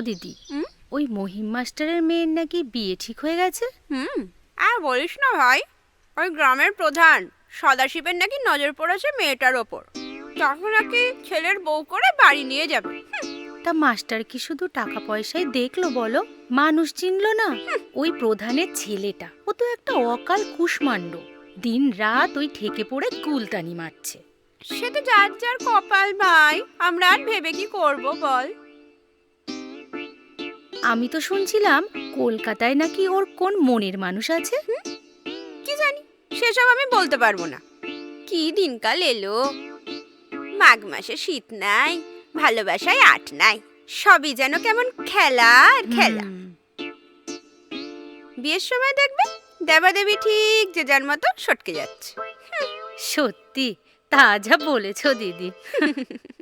দিদি? ওই মহিম মাস্টারের মেয়ের নাকি বিয়ে ঠিক হয়ে গেছে? হুম আর বলিস না ভাই ওই গ্রামের প্রধান সদাশিবের নাকি নজর পড়েছে মেয়েটার ওপর। তখন নাকি ছেলের বউ করে বাড়ি নিয়ে যাবে। তা মাস্টার কি শুধু টাকা পয়সাই দেখল বলো? মানুষ চিনলো না? ওই প্রধানের ছেলেটা ও তো একটা অকাল কুষ্মাণ্ড। দিন রাত ওই ঠেকে পড়ে কুলতানি মারছে। সে তো যার যার কপাল ভাই আমরা আর ভেবে কি করব বল? আমি তো শুনছিলাম কলকাতায় নাকি ওর কোন মনের মানুষ আছে? কি জানি? সেসব আমি বলতে পারব না। কি দিনকাল এলো? মাঘ মাসে শীত নাই ভালোবাসায় আট নাই সবই যেন কেমন খেলা আর খেলা। বিয়ের সময় দেখবে দেবাদেবী ঠিক যে যার মতো সটকে যাচ্ছে। সত্যি তা যা বলেছ দিদি।